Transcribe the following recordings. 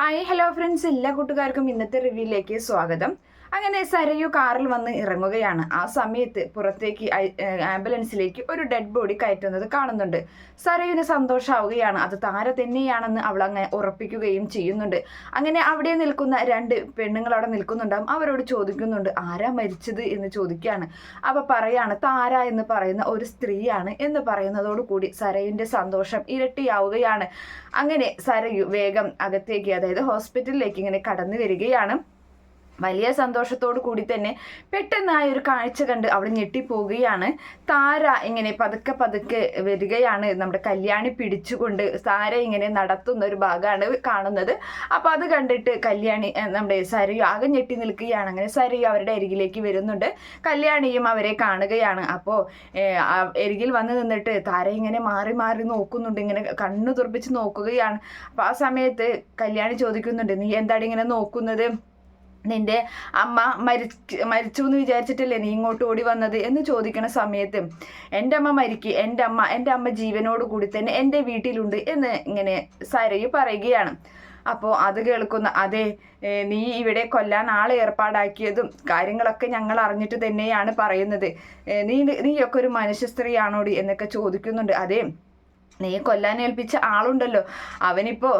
Hi hello friends എല്ലാ കൂട്ടുകാർക്കും ഇന്നത്തെ റിവ്യൂയിലേക്ക് സ്വാഗതം. അങ്ങനെ സരയു കാറിൽ വന്ന് ഇറങ്ങുകയാണ്. ആ സമയത്ത് പുറത്തേക്ക് ആംബുലൻസിലേക്ക് ഒരു ഡെഡ് ബോഡി കയറ്റുന്നത് കാണുന്നുണ്ട്. സരയുവിന് സന്തോഷമാവുകയാണ് അത് താര തന്നെയാണെന്ന് അവൾ അങ്ങനെ ഉറപ്പിക്കുകയും ചെയ്യുന്നുണ്ട്. അങ്ങനെ അവിടെ നിൽക്കുന്ന രണ്ട് പെണ്ണുങ്ങൾ അവിടെ നിൽക്കുന്നുണ്ടാവും. അവരോട് ചോദിക്കുന്നുണ്ട് ആരാ മരിച്ചത്? എന്ന് ചോദിക്കുകയാണ്. അവ പറയാണ് താര എന്ന് പറയുന്ന ഒരു സ്ത്രീയാണ് എന്ന് പറയുന്നതോടുകൂടി സരയുന്റെ സന്തോഷം ഇരട്ടിയാവുകയാണ്. അങ്ങനെ സരയു വേഗം അകത്തേക്ക് അതായത് ഹോസ്പിറ്റലിലേക്ക് ഇങ്ങനെ കടന്നു വരികയാണ്. വലിയ സന്തോഷത്തോടു കൂടി തന്നെ പെട്ടെന്ന് ആ ഒരു കാഴ്ച കണ്ട് അവിടെ ഞെട്ടിപ്പോവുകയാണ്. താര ഇങ്ങനെ പതുക്കെ പതുക്കെ വരികയാണ്. നമ്മുടെ കല്യാണി പിടിച്ചുകൊണ്ട് താര ഇങ്ങനെ നടത്തുന്ന ഒരു ഭാഗമാണ് കാണുന്നത്. അപ്പോൾ അത് കണ്ടിട്ട് കല്യാണി നമ്മുടെ സരയു ആകെ ഞെട്ടി നിൽക്കുകയാണ്. അങ്ങനെ സരയു അവരുടെ അരികിലേക്ക് വരുന്നുണ്ട്. കല്യാണിയും അവരെ കാണുകയാണ്. അപ്പോൾ അരികിൽ വന്ന് നിന്നിട്ട് താര ഇങ്ങനെ മാറി മാറി നോക്കുന്നുണ്ട്. ഇങ്ങനെ കണ്ണു തുറപ്പിച്ച് നോക്കുകയാണ്. അപ്പോൾ ആ സമയത്ത് കല്യാണി ചോദിക്കുന്നുണ്ട് നീ എന്താണ് ഇങ്ങനെ നോക്കുന്നത്? നിന്റെ അമ്മ മരിച്ച് മരിച്ചു എന്ന് വിചാരിച്ചിട്ടല്ലേ നീ ഇങ്ങോട്ട് ഓടി വന്നത് എന്ന് ചോദിക്കുന്ന സമയത്ത് എന്റെ അമ്മ മരിക്ക് എന്റെ അമ്മ എന്റെ അമ്മ ജീവനോട് കൂടി തന്നെ എന്റെ വീട്ടിലുണ്ട് എന്ന് ഇങ്ങനെ സരയു പറയുകയാണ്. അപ്പോൾ അത് കേൾക്കുന്ന അതെ നീ ഇവിടെ കൊല്ലാൻ ആളെ ഏർപ്പാടാക്കിയതും കാര്യങ്ങളൊക്കെ ഞങ്ങൾ അറിഞ്ഞിട്ട് തന്നെയാണ് പറയുന്നത്. നീ നീയൊക്കെ ഒരു മനുഷ്യ സ്ത്രീയാണോടി എന്നൊക്കെ ചോദിക്കുന്നുണ്ട്. അതെ നീ കൊല്ലാൻ ഏൽപ്പിച്ച ആളുണ്ടല്ലോ. അവനിപ്പോ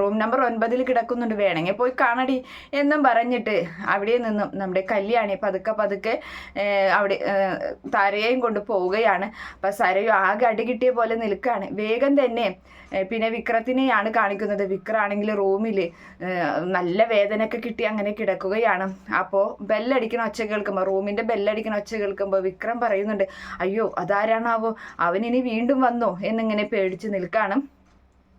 റൂം നമ്പർ ഒൻപതിൽ കിടക്കുന്നുണ്ട്. വേണമെങ്കിൽ പോയി കാണടി എന്നും പറഞ്ഞിട്ട് അവിടെ നിന്നും നമ്മുടെ കല്യാണി പതുക്കെ പതുക്കെ അവിടെ തരയെയും കൊണ്ട് പോവുകയാണ്. അപ്പൊ സരയു ആകെ അടി കിട്ടിയ പോലെ നിൽക്കുകയാണ്. വേഗം തന്നെ പിന്നെ വിക്രത്തിനെയാണ് കാണിക്കുന്നത്. വിക്രാണെങ്കിൽ റൂമിൽ നല്ല വേദനയൊക്കെ കിട്ടി അങ്ങനെ കിടക്കുകയാണ്. അപ്പോൾ ബെല്ലടിക്കണ ഒച്ച കേൾക്കുമ്പോൾ റൂമിന്റെ ബെല്ലടിക്കണ ഒച്ച കേൾക്കുമ്പോൾ വിക്രം പറയുന്നുണ്ട് അയ്യോ അതാരാണാവോ? അവനിനി വീണ്ടും വന്നോ? എന്നിങ്ങനെ പേടിച്ച് നിൽക്കാണ്.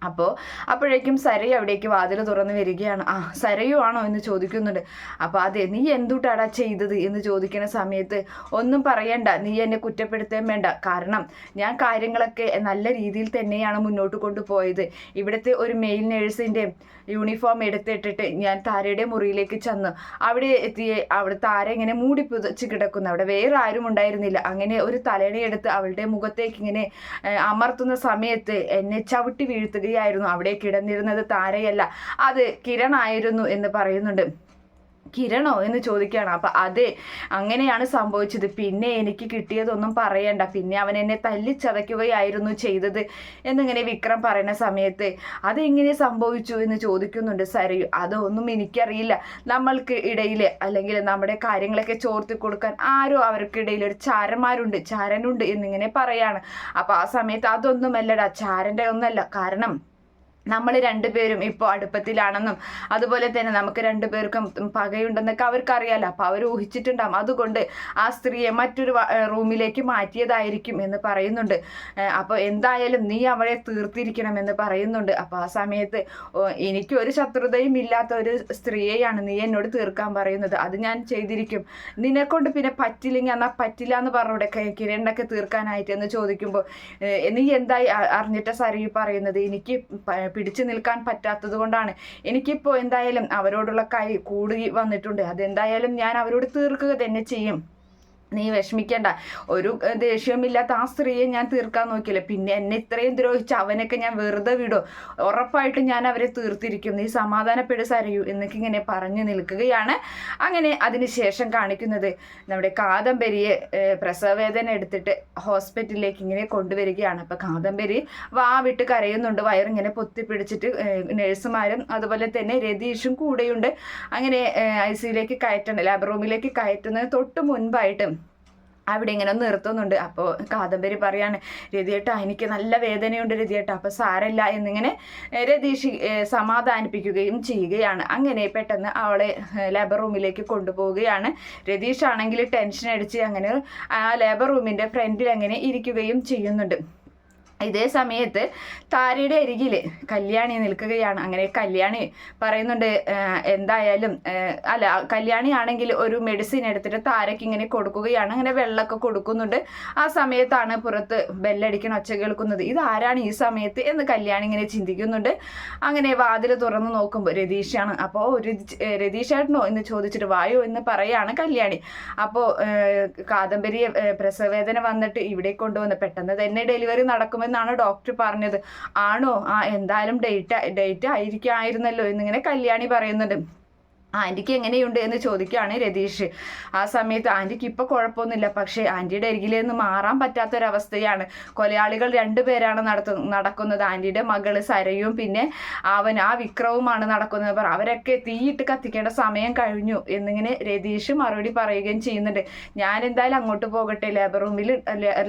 അപ്പോൾ അപ്പോഴേക്കും സരയു അവിടേക്ക് വാതിൽ തുറന്ന് വരികയാണ്. ആ സരയു ആണോ? എന്ന് ചോദിക്കുന്നുണ്ട്. അപ്പോൾ അതെ നീ എന്തുട്ടാടാ ചെയ്തത്? എന്ന് ചോദിക്കുന്ന സമയത്ത് ഒന്നും പറയണ്ട നീ എന്നെ കുറ്റപ്പെടുത്തേൻ വേണ്ട. കാരണം ഞാൻ കാര്യങ്ങളൊക്കെ നല്ല രീതിയിൽ തന്നെയാണ് മുന്നോട്ട് കൊണ്ടുപോയത്. ഇവിടുത്തെ ഒരു മെയിൽ നേഴ്സിന്റെ യൂണിഫോം എടുത്തിട്ടിട്ട് ഞാൻ താരയുടെ മുറിയിലേക്ക് ചെന്നു. അവിടെ എത്തിയ അവിടെ താര ഇങ്ങനെ മൂടി പുതച്ച് കിടക്കുന്നു. അവിടെ വേറെ ആരും ഉണ്ടായിരുന്നില്ല. അങ്ങനെ ഒരു തലയണയെടുത്ത് അവളുടെ മുഖത്തേക്ക് ഇങ്ങനെ അമർത്തുന്ന സമയത്ത് എന്നെ ചവിട്ടി വീഴ്ത്തുകയായിരുന്നു അവിടെ കിടന്നിരുന്നത് താരയല്ല. അത് കിരണായിരുന്നു എന്ന് പറയുന്നുണ്ട്. കിരണോ എന്ന് ചോദിക്കുകയാണ്. അപ്പൊ അതെ അങ്ങനെയാണ് സംഭവിച്ചത്. പിന്നെ എനിക്ക് കിട്ടിയതൊന്നും പറയണ്ട. പിന്നെ അവൻ എന്നെ തല്ലിച്ചതയ്ക്കുകയായിരുന്നു ചെയ്തത് എന്നിങ്ങനെ വിക്രം പറയുന്ന സമയത്ത് അതെങ്ങനെ സംഭവിച്ചു? എന്ന് ചോദിക്കുന്നുണ്ട് സരയു. അതൊന്നും എനിക്കറിയില്ല. നമ്മൾക്ക് ഇടയിൽ അല്ലെങ്കിൽ നമ്മുടെ കാര്യങ്ങളൊക്കെ ചോർത്തി കൊടുക്കാൻ ആരോ അവർക്കിടയിൽ ഒരു ചാരന്മാരുണ്ട് ചാരനുണ്ട് എന്നിങ്ങനെ പറയാണ്. അപ്പൊ ആ സമയത്ത് അതൊന്നുമല്ലടാ ചാരന്റെ ഒന്നല്ല. കാരണം നമ്മൾ രണ്ടുപേരും ഇപ്പോൾ അടുപ്പത്തിലാണെന്നും അതുപോലെ തന്നെ നമുക്ക് രണ്ടുപേർക്കും പകയുണ്ടെന്നൊക്കെ അവർക്ക് അറിയാലോ അപ്പോൾ അവർ ഊഹിച്ചിട്ടുണ്ടാകും അതുകൊണ്ട് ആ സ്ത്രീയെ മറ്റൊരു റൂമിലേക്ക് മാറ്റിയതായിരിക്കും എന്ന് പറയുന്നുണ്ട്. അപ്പോൾ എന്തായാലും നീ അവളെ തീർത്തിരിക്കണം എന്ന് പറയുന്നുണ്ട്. അപ്പോൾ ആ സമയത്ത് എനിക്ക് ഒരു ശത്രുതയും ഇല്ലാത്ത ഒരു സ്ത്രീയെയാണ് നീ എന്നോട് തീർക്കാൻ പറയുന്നത്. അത് ഞാൻ ചെയ്തിരിക്കും. നിന്നെക്കൊണ്ട് പിന്നെ പറ്റില്ലെങ്കിൽ എന്നാൽ പറ്റില്ല എന്ന് പറഞ്ഞൂടെ കിരണ്ടൊക്കെ തീർക്കാനായിട്ട് എന്ന് ചോദിക്കുമ്പോൾ നീ എന്തായി അറിഞ്ഞിട്ട സരി പറയുന്നത്? എനിക്ക് പിടിച്ചു നിൽക്കാൻ പറ്റാത്തത് കൊണ്ടാണ്. എനിക്കിപ്പോൾ എന്തായാലും അവരോടുള്ള കൈ കൂടി വന്നിട്ടുണ്ട്. അതെന്തായാലും ഞാൻ അവരോട് തീർക്കുക തന്നെ ചെയ്യും. നീ വിഷമിക്കേണ്ട. ഒരു ദേഷ്യമില്ലാത്ത ആ സ്ത്രീയെ ഞാൻ തീർക്കാൻ നോക്കിയില്ല. പിന്നെ എന്നെ ഇത്രയും ദ്രോഹിച്ച് അവനൊക്കെ ഞാൻ വെറുതെ വിടോ. ഉറപ്പായിട്ടും ഞാൻ അവരെ തീർത്തിരിക്കും. നീ സമാധാനപ്പെടു സരയു എന്നൊക്കെ ഇങ്ങനെ പറഞ്ഞു നിൽക്കുകയാണ് അങ്ങനെ അതിനുശേഷം കാണിക്കുന്നത്. നമ്മുടെ കാദംബരിയെ പ്രസവവേദന എടുത്തിട്ട് ഹോസ്പിറ്റലിലേക്ക് ഇങ്ങനെ കൊണ്ടുവരികയാണ്. അപ്പൊ കാദംബരി വാ വിട്ട് കരയുന്നുണ്ട്. വയറിങ്ങനെ പൊത്തിപ്പിടിച്ചിട്ട് നഴ്സുമാരും അതുപോലെ തന്നെ രതീഷും കൂടെയുണ്ട്. അങ്ങനെ ഐ സിയിലേക്ക് കയറ്റണ ലാബ് റൂമിലേക്ക് കയറ്റുന്നതിന് തൊട്ട് മുൻപായിട്ട് അവിടെ ഇങ്ങനെ നിർത്തുന്നുണ്ട്. അപ്പോൾ കാദംബരി പറയാണ് രതിയേട്ട എനിക്ക് നല്ല വേദനയുണ്ട് രതിയേട്ട. അപ്പോൾ സാരല്ല എന്നിങ്ങനെ രതീഷ് സമാധാനിപ്പിക്കുകയും ചെയ്യുകയാണ്. അങ്ങനെ പെട്ടെന്ന് അവളെ ലേബർ റൂമിലേക്ക് കൊണ്ടുപോവുകയാണ്. രതീഷ് ആണെങ്കിൽ ടെൻഷൻ അടിച്ച് അങ്ങനെ ആ ലേബർ റൂമിന്റെ ഫ്രണ്ടിൽ അങ്ങനെ ഇരിക്കുകയും ചെയ്യുന്നുണ്ട്. ഇതേ സമയത്ത് താരയുടെ അരികിൽ കല്യാണി നിൽക്കുകയാണ്. അങ്ങനെ കല്യാണി പറയുന്നുണ്ട് എന്തായാലും അല്ല കല്യാണി ആണെങ്കിൽ ഒരു മെഡിസിൻ എടുത്തിട്ട് താരയ്ക്ക് ഇങ്ങനെ കൊടുക്കുകയാണ്. അങ്ങനെ വെള്ളമൊക്കെ കൊടുക്കുന്നുണ്ട്. ആ സമയത്താണ് പുറത്ത് ബെല്ലടിക്കണ ഒച്ച കേൾക്കുന്നത്. ഇത് ആരാണ് ഈ സമയത്ത്? എന്ന് കല്യാണി ഇങ്ങനെ ചിന്തിക്കുന്നുണ്ട്. അങ്ങനെ വാതിൽ തുറന്ന് നോക്കുമ്പോൾ രതീഷാണ്. അപ്പോൾ രതീഷേട്ടനോ എന്ന് ചോദിച്ചിട്ട് വായോ എന്ന് പറയാണ് കല്യാണി. അപ്പോൾ കാദംബരി പ്രസവേദന വന്നിട്ട് ഇവിടെ കൊണ്ടുവന്ന് പെട്ടെന്ന് തന്നെ ഡെലിവറി നടക്കുമെന്ന് ഉണ്ടാവുമെന്നാണ് ഡോക്ടർ പറഞ്ഞത്. ആണോ? ആ എന്തായാലും ഡേറ്റ് ഡേറ്റ് ആയിരിക്കായിരുന്നല്ലോ എന്നിങ്ങനെ കല്യാണി പറയുന്നുണ്ട്. ആന്റിക്ക് എങ്ങനെയുണ്ട് എന്ന് ചോദിക്കുകയാണ് രതീഷ്. ആ സമയത്ത് ആന്റിക്ക് ഇപ്പോൾ കുഴപ്പമൊന്നുമില്ല. പക്ഷേ ആന്റിയുടെ അരികിൽ നിന്ന് മാറാൻ പറ്റാത്തൊരവസ്ഥയാണ്. കൊലയാളികൾ രണ്ടുപേരാണ് നടത്തു നടക്കുന്നത്. ആന്റിയുടെ മകൾ സരയും പിന്നെ അവൻ ആ വിക്രവുമാണ് നടക്കുന്നത്. പറ അവരൊക്കെ തീയിട്ട് കത്തിക്കേണ്ട സമയം കഴിഞ്ഞു എന്നിങ്ങനെ രതീഷ് മറുപടി പറയുകയും ചെയ്യുന്നുണ്ട്. ഞാൻ എന്തായാലും അങ്ങോട്ട് പോകട്ടെ. ലേബർ റൂമിൽ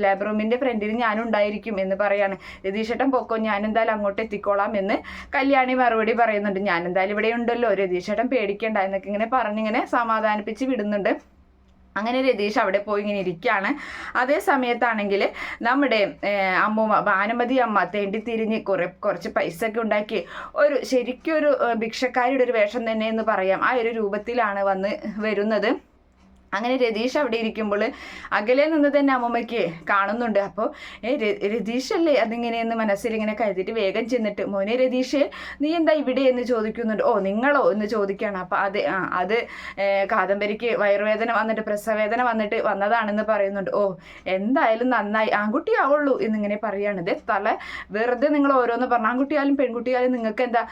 ലേബർ റൂമിന്റെ ഫ്രണ്ടിൽ ഞാനുണ്ടായിരിക്കും എന്ന് പറയാണ്. രതീഷേട്ടൻ പൊക്കോ ഞാൻ എന്തായാലും അങ്ങോട്ട് എത്തിക്കോളാം എന്ന് കല്യാണി മറുപടി പറയുന്നുണ്ട്. ഞാൻ എന്തായാലും ഇവിടെ ഉണ്ടല്ലോ രതീഷേട്ടൻ പേടിക്കേണ്ട എന്നൊക്കെ ഇങ്ങനെ പറഞ്ഞിങ്ങനെ സമാധാനിപ്പിച്ച് വിടുന്നുണ്ട്. അങ്ങനെ രതീഷ് അവിടെ പോയി ഇങ്ങനെ ഇരിക്കുകയാണ് അതേ സമയത്താണെങ്കിൽ നമ്മുടെ അമ്മ ഭാനുമതി അമ്മ തേണ്ടി തിരിഞ്ഞ് കുറെ കുറച്ച് പൈസ ഒക്കെ ഉണ്ടാക്കി ഒരു ശരിക്കും ഒരു ഭിക്ഷക്കാരിയുടെ ഒരു വേഷം തന്നെ എന്ന് പറയാം. ആ ഒരു രൂപത്തിലാണ് വന്ന് വരുന്നത്. അങ്ങനെ രതീഷ് അവിടെ ഇരിക്കുമ്പോൾ അകലെ നിന്ന് തന്നെ അമ്മമ്മയ്ക്ക് കാണുന്നുണ്ട്. അപ്പോൾ ഏ രതീഷ് അല്ലേ അതിങ്ങനെയെന്ന് മനസ്സിൽ ഇങ്ങനെ കരുതിയിട്ട് വേഗം ചെന്നിട്ട് മോനെ രതീഷ് നീ എന്താ ഇവിടെ എന്ന് ചോദിക്കുന്നുണ്ട്? ഓ നിങ്ങളോ? എന്ന് ചോദിക്കുകയാണ്. അപ്പോൾ അത് ആ അത് കാദംബരിക്ക് വയറുവേദന വന്നിട്ട് പ്രസവേദന വന്നിട്ട് വന്നതാണെന്ന് പറയുന്നുണ്ട്. ഓ എന്തായാലും നന്നായി ആൺകുട്ടിയാവുള്ളൂ എന്നിങ്ങനെ പറയുകയാണിത് തല വെറുതെ നിങ്ങൾ ഓരോന്ന് പറഞ്ഞു ആൺകുട്ടിയാലും പെൺകുട്ടിയാലും നിങ്ങൾക്ക് എന്താ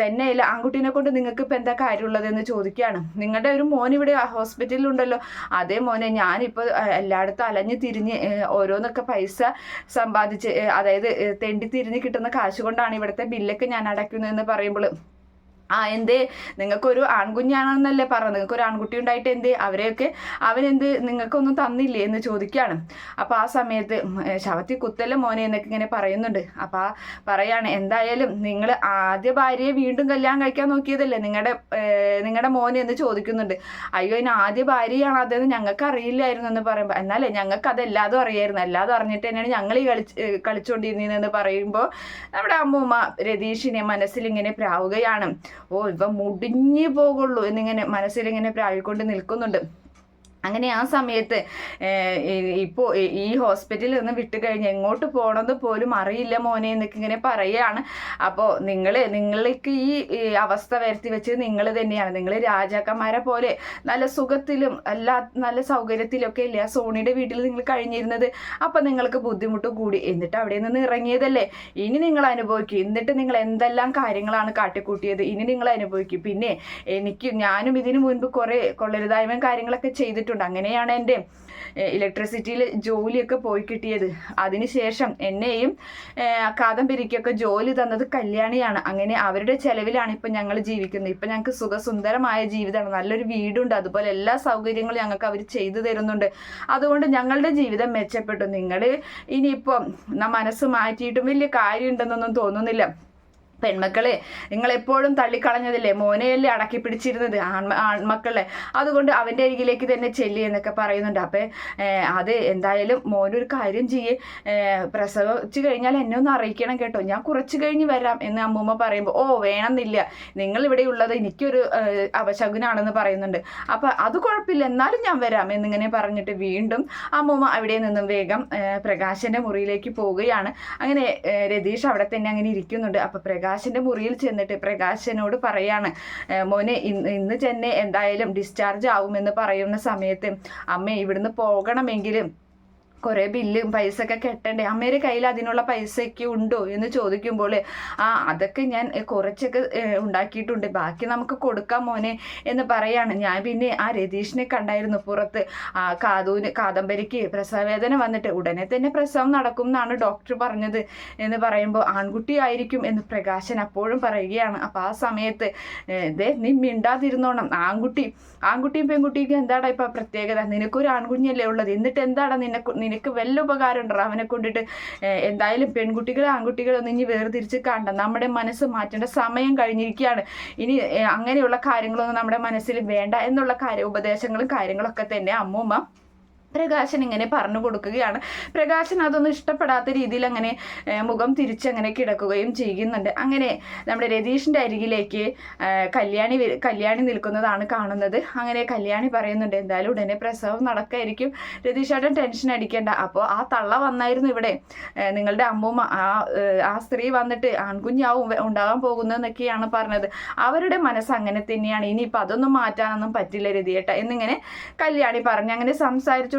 തന്നെയല്ല ആൺകുട്ടീനെ കൊണ്ട് നിങ്ങൾക്ക് ഇപ്പം എന്താ കാര്യമുള്ളതെന്ന് ചോദിക്കുകയാണ്. നിങ്ങളുടെ ഒരു മോൻ ഇവിടെ ഹോസ്പിറ്റലിലുണ്ടല്ലോ അതേ മോനെ ഞാനിപ്പോൾ എല്ലായിടത്തും അലഞ്ഞ് തിരിഞ്ഞ് ഓരോന്നൊക്കെ പൈസ സമ്പാദിച്ച് അതായത് തെണ്ടി തിരിഞ്ഞ് കിട്ടുന്ന കാശ് കൊണ്ടാണ് ഇവിടുത്തെ ബില്ലൊക്കെ ഞാൻ അടയ്ക്കുന്നതെന്ന് പറയുമ്പോൾ ആ എന്തേ? നിങ്ങൾക്കൊരു ആൺകുഞ്ഞാണെന്നല്ലേ പറഞ്ഞത്. നിങ്ങൾക്ക് ഒരു ആൺകുട്ടി ഉണ്ടായിട്ട് എന്തേ? അവരെയൊക്കെ അവനെന്ത് നിങ്ങൾക്കൊന്നും തന്നില്ലേ എന്ന് ചോദിക്കുകയാണ്. അപ്പോൾ ആ സമയത്ത് ശവത്തി കുത്തല്ല മോനെ എന്നൊക്കെ ഇങ്ങനെ പറയുന്നുണ്ട്. അപ്പോൾ ആ പറയാണ് എന്തായാലും നിങ്ങൾ ആദ്യ ഭാര്യയെ വീണ്ടും കല്യാണം കഴിക്കാൻ നോക്കിയതല്ലേ നിങ്ങളുടെ നിങ്ങളുടെ മോനെ? എന്ന് ചോദിക്കുന്നുണ്ട്. അയ്യോ ഇനി ആദ്യ ഭാര്യയാണ് അതെന്ന് ഞങ്ങൾക്ക് അറിയില്ലായിരുന്നു എന്ന് പറയുമ്പോൾ എന്നാലേ ഞങ്ങൾക്ക് അതെല്ലാതും അറിയായിരുന്നു. എല്ലാതും അറിഞ്ഞിട്ട് തന്നെയാണ് ഞങ്ങൾ ഈ കളിച്ച് കളിച്ചുകൊണ്ടിരുന്നതെന്ന് പറയുമ്പോൾ നമ്മുടെ അമ്മൂമ്മ രതീഷിനെ മനസ്സിൽ ഇങ്ങനെ പ്രാവുകയാണ്. ഓ ഇവ മുടിഞ്ഞു പോകുള്ളൂ എന്നിങ്ങനെ മനസ്സിലിങ്ങനെ പ്രാവിക്കൊണ്ട് നിൽക്കുന്നുണ്ട്. അങ്ങനെ ആ സമയത്ത് ഇപ്പോൾ ഈ ഹോസ്പിറ്റലിൽ നിന്ന് വിട്ട് കഴിഞ്ഞ് എങ്ങോട്ട് പോകണമെന്ന് പോലും അറിയില്ല മോനെ എന്നൊക്കെ ഇങ്ങനെ പറയുകയാണ്. അപ്പോൾ നിങ്ങൾ നിങ്ങൾക്ക് ഈ അവസ്ഥ വരുത്തി വെച്ചത് നിങ്ങൾ തന്നെയാണ്. നിങ്ങൾ രാജാക്കന്മാരെ പോലെ നല്ല സുഖത്തിലും എല്ലാ നല്ല സൗകര്യത്തിലൊക്കെ ഇല്ല? ആ സോണിയുടെ വീട്ടിൽ നിങ്ങൾ കഴിഞ്ഞിരുന്നത്. അപ്പം നിങ്ങൾക്ക് ബുദ്ധിമുട്ട് കൂടി. എന്നിട്ട് അവിടെ നിന്ന് ഇറങ്ങിയതല്ലേ? ഇനി നിങ്ങൾ അനുഭവിക്കും. എന്നിട്ട് നിങ്ങൾ എന്തെല്ലാം കാര്യങ്ങളാണ് കാട്ടിക്കൂട്ടിയത്? ഇനി നിങ്ങൾ അനുഭവിക്കും. പിന്നെ എനിക്ക് ഞാനും ഇതിനു മുൻപ് കുറേ കൊള്ളരുതായ്മയും കാര്യങ്ങളൊക്കെ ചെയ്തിട്ടുണ്ട്. അങ്ങനെയാണ് എന്റെ ഇലക്ട്രിസിറ്റിയിൽ ജോലിയൊക്കെ പോയി കിട്ടിയത്. അതിനുശേഷം എന്നെയും കാദംബരിക്കൊക്കെ ജോലി തന്നത് കല്യാണിയാണ്. അങ്ങനെ അവരുടെ ചെലവിലാണ് ഇപ്പം ഞങ്ങൾ ജീവിക്കുന്നത്. ഇപ്പം ഞങ്ങൾക്ക് സുഖസുന്ദരമായ ജീവിതമാണ്. നല്ലൊരു വീടുണ്ട്. അതുപോലെ എല്ലാ സൗകര്യങ്ങളും ഞങ്ങൾക്ക് അവർ ചെയ്തു തരുന്നുണ്ട്. അതുകൊണ്ട് ഞങ്ങളുടെ ജീവിതം മെച്ചപ്പെട്ടു. നിങ്ങൾ ഇനിയിപ്പം നാ മനസ്സ് മാറ്റിയിട്ടും വലിയ കാര്യമുണ്ടെന്നൊന്നും തോന്നുന്നില്ല. പെൺമക്കളെ നിങ്ങൾ എപ്പോഴും തള്ളിക്കളഞ്ഞതില്ലേ മോനെയല്ലേ അടക്കി പിടിച്ചിരുന്നത്? ആൺമ ആൺമക്കളെ അതുകൊണ്ട് അവന്റെ അരികിലേക്ക് തന്നെ ചെല്ലി എന്നൊക്കെ പറയുന്നുണ്ട്. അപ്പം അത് എന്തായാലും മോനൊരു കാര്യം ചെയ്യേ. പ്രസവിച്ചു കഴിഞ്ഞാൽ എന്നെ ഒന്ന് അറിയിക്കണം കേട്ടോ. ഞാൻ കുറച്ച് കഴിഞ്ഞ് വരാം എന്ന് അമ്മൂമ്മ പറയുമ്പോൾ ഓ വേണമെന്നില്ല. നിങ്ങൾ ഇവിടെ ഉള്ളത് എനിക്കൊരു അവശകുനാണെന്ന് പറയുന്നുണ്ട്. അപ്പം അത് കുഴപ്പമില്ല എന്നാലും ഞാൻ വരാം എന്നിങ്ങനെ പറഞ്ഞിട്ട് വീണ്ടും അമ്മൂമ്മ അവിടെ നിന്നും വേഗം പ്രകാശന്റെ മുറിയിലേക്ക് പോവുകയാണ്. അങ്ങനെ രതീഷ് അവിടെ തന്നെ അങ്ങനെ ഇരിക്കുന്നുണ്ട്. അപ്പം പ്രകാശിന്റെ മുറിയിൽ ചെന്നിട്ട് പ്രകാശനോട് പറയാണ് മോനെ ഇന്ന് ഇന്ന് തന്നെ എന്തായാലും ഡിസ്ചാർജ് ആവുമെന്ന് പറയുന്ന സമയത്ത് അമ്മ ഇവിടുന്ന് പോകണമെങ്കിൽ കുറേ ബില്ലും പൈസ ഒക്കെ കെട്ടണ്ടേ? അമ്മയുടെ കയ്യിൽ അതിനുള്ള പൈസയൊക്കെ ഉണ്ടോ? എന്ന് ചോദിക്കുമ്പോൾ ആ അതൊക്കെ ഞാൻ കുറച്ചൊക്കെ ഉണ്ടാക്കിയിട്ടുണ്ട്. ബാക്കി നമുക്ക് കൊടുക്കാം മോനെ എന്ന് പറയാണ്. ഞാൻ പിന്നെ ആ രതീഷിനെ കണ്ടായിരുന്നു പുറത്ത്. ആ കാതൂന് കാദംബരിക്ക് പ്രസവവേദന വന്നിട്ട് ഉടനെ തന്നെ പ്രസവം നടക്കും എന്നാണ് ഡോക്ടർ പറഞ്ഞത് എന്ന് പറയുമ്പോൾ ആൺകുട്ടി ആയിരിക്കും എന്ന് പ്രകാശൻ അപ്പോഴും പറയുകയാണ്. അപ്പം ആ സമയത്ത് ഇതേ നീ മിണ്ടാതിരുന്നോണം. ആൺകുട്ടി ആൺകുട്ടിയും പെൺകുട്ടിക്കും എന്താടാ ഇപ്പം പ്രത്യേകത? നിനക്കൊരു ആൺകുഞ്ഞല്ലേ ഉള്ളത്. എന്നിട്ട് എന്താടാ നിനക്ക് നിനക്ക് വല്ല ഉപകാരം ഉണ്ടോ അവനെ കൊണ്ടിട്ട് എന്തായാലും പെൺകുട്ടികളെ ആൺകുട്ടികളൊന്നും ഇനി വേർതിരിച്ച് കണ്ട നമ്മുടെ മനസ്സ് മാറ്റേണ്ട സമയം കഴിഞ്ഞിരിക്കുകയാണ്. ഇനി അങ്ങനെയുള്ള കാര്യങ്ങളൊന്നും നമ്മുടെ മനസ്സിൽ വേണ്ട എന്നുള്ള കാര്യ ഉപദേശങ്ങളും കാര്യങ്ങളൊക്കെ തന്നെ അമ്മൂമ്മ പ്രകാശൻ ഇങ്ങനെ പറഞ്ഞു കൊടുക്കുകയാണ്. പ്രകാശൻ അതൊന്നും ഇഷ്ടപ്പെടാത്ത രീതിയിൽ അങ്ങനെ മുഖം തിരിച്ചങ്ങനെ കിടക്കുകയും ചെയ്യുന്നുണ്ട്. അങ്ങനെ നമ്മുടെ രതീഷിന്റെ അരികിലേക്ക് കല്യാണി കല്യാണി നിൽക്കുന്നതാണ് കാണുന്നത്. അങ്ങനെ കല്യാണി പറയുന്നുണ്ട് എന്തായാലും ഉടനെ പ്രസവം നടക്കായിരിക്കും. രതീഷേട്ടൻ ടെൻഷൻ അടിക്കേണ്ട. അപ്പോൾ ആ തള്ള വന്നായിരുന്നു ഇവിടെ. നിങ്ങളുടെ അമ്മൂമ്മ ആ ആ സ്ത്രീ വന്നിട്ട് ആൺകുഞ്ഞാവും ഉണ്ടാകാൻ പോകുന്നതെന്നൊക്കെയാണ് പറഞ്ഞത്. അവരുടെ മനസ്സ് അങ്ങനെ തന്നെയാണ്. ഇനിയിപ്പോൾ അതൊന്നും മാറ്റാനൊന്നും പറ്റില്ല രതിയേട്ട. എന്നിങ്ങനെ കല്യാണി പറഞ്ഞു അങ്ങനെ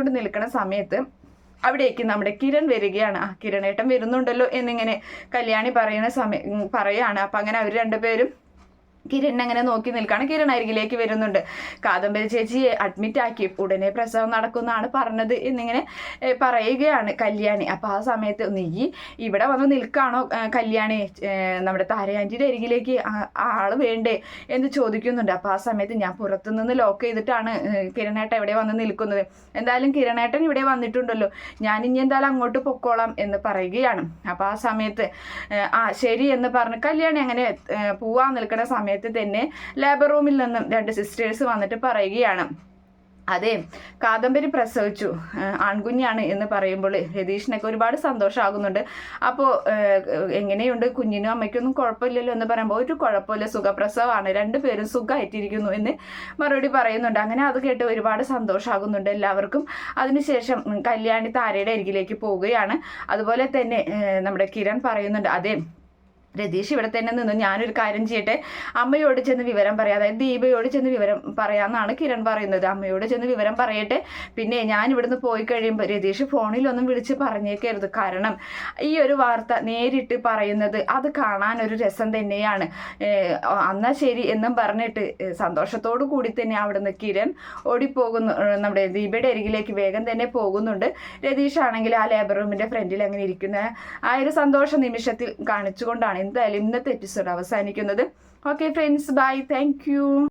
സംസാരിച്ചുകൊണ്ട് നിൽക്കുന്ന സമയത്ത് അവിടേക്ക് നമ്മുടെ കിരൺ വരികയാണ്. ആ കിരണേട്ടം വരുന്നുണ്ടല്ലോ എന്നിങ്ങനെ കല്യാണി പറയുന്ന സമയം പറയാണ്. അപ്പം അങ്ങനെ അവർ രണ്ടുപേരും കിരൺ അങ്ങനെ നോക്കി നിൽക്കുകയാണ് കിരൺ അരികിലേക്ക് വരുന്നുണ്ട്. കാദംബരി ചേച്ചിയെ അഡ്മിറ്റ് ആക്കി. ഉടനെ പ്രസവം നടക്കുമെന്നാണ് പറഞ്ഞത് എന്നിങ്ങനെ പറയുകയാണ് കല്യാണി. അപ്പോൾ ആ സമയത്ത് നീ ഇവിടെ വന്ന് നിൽക്കാണോ കല്യാണി? നമ്മുടെ താരയാന്റിയുടെ അരികിലേക്ക് ആ- ആ ആൾ വേണ്ടേ എന്ന് ചോദിക്കുന്നുണ്ട്. അപ്പോൾ ആ സമയത്ത് ഞാൻ പുറത്തുനിന്ന് ലോക്ക് ചെയ്തിട്ടാണ് കിരണേട്ടൻ ഇവിടെ വന്ന് നിൽക്കുന്നത്. എന്തായാലും കിരണേട്ടൻ ഇവിടെ വന്നിട്ടുണ്ടല്ലോ. ഞാൻ ഇനി എന്തായാലും അങ്ങോട്ട് പൊക്കോളാം എന്ന് പറയുകയാണ്. അപ്പോൾ ആ സമയത്ത് ആ ശരി എന്ന് പറഞ്ഞ് കല്യാണി അങ്ങനെ പോവാൻ നിൽക്കുന്ന സമയത്ത് തന്നെ ലേബർ റൂമിൽ നിന്നും രണ്ട് സിസ്റ്റേഴ്സ് വന്നിട്ട് പറയുകയാണ്. അതെ കാദംബരി പ്രസവിച്ചു. ആൺകുഞ്ഞാണ് എന്ന് പറയുമ്പോൾ രതീഷിനൊക്കെ ഒരുപാട് സന്തോഷമാകുന്നുണ്ട് അപ്പോൾ എങ്ങനെയുണ്ട്? കുഞ്ഞിനും അമ്മയ്ക്കൊന്നും കുഴപ്പമില്ലല്ലോ എന്ന് പറയുമ്പോൾ ഒരു കുഴപ്പമില്ല സുഖപ്രസവമാണ്. രണ്ടുപേരും സുഖമായിട്ടിരിക്കുന്നു എന്ന് മറുപടി പറയുന്നുണ്ട്. അങ്ങനെ അത് കേട്ട് ഒരുപാട് സന്തോഷമാകുന്നുണ്ട് എല്ലാവർക്കും. അതിനുശേഷം കല്യാണി താരയുടെ അരികിലേക്ക് പോവുകയാണ്. അതുപോലെ തന്നെ നമ്മുടെ കിരൺ പറയുന്നുണ്ട്. അതെ രതീഷ് ഇവിടെ തന്നെ നിന്ന് ഞാനൊരു കാര്യം ചെയ്യട്ടെ? അമ്മയോട് ചെന്ന് വിവരം പറയാം. അതായത് ദീപയോട് ചെന്ന് വിവരം പറയാമെന്നാണ് കിരൺ പറയുന്നത്. അമ്മയോട് ചെന്ന് വിവരം പറയട്ടെ? പിന്നെ ഞാൻ ഇവിടുന്ന് പോയി കഴിയുമ്പോൾ രതീഷ് ഫോണിലൊന്നും വിളിച്ച് പറഞ്ഞേക്കരുത്. കാരണം ഈ ഒരു വാർത്ത നേരിട്ട് പറയുന്നത് അത് കാണാൻ ഒരു രസം തന്നെയാണ്. അന്നാ ശരി എന്നും പറഞ്ഞിട്ട് സന്തോഷത്തോടു കൂടി തന്നെ അവിടുന്ന് കിരൺ ഓടിപ്പോകുന്നു. നമ്മുടെ ദീപയുടെ അരികിലേക്ക് വേഗം തന്നെ പോകുന്നുണ്ട്. രതീഷ് ആണെങ്കിൽ ആ ലേബർ റൂമിന്റെ ഫ്രണ്ടിൽ അങ്ങനെ ഇരിക്കുന്ന. ആ ഒരു സന്തോഷ നിമിഷത്തിൽ കാണിച്ചുകൊണ്ടാണ് എന്തായാലും ഇന്നത്തെ എപ്പിസോഡ് അവസാനിക്കുന്നത്. Okay friends bye thank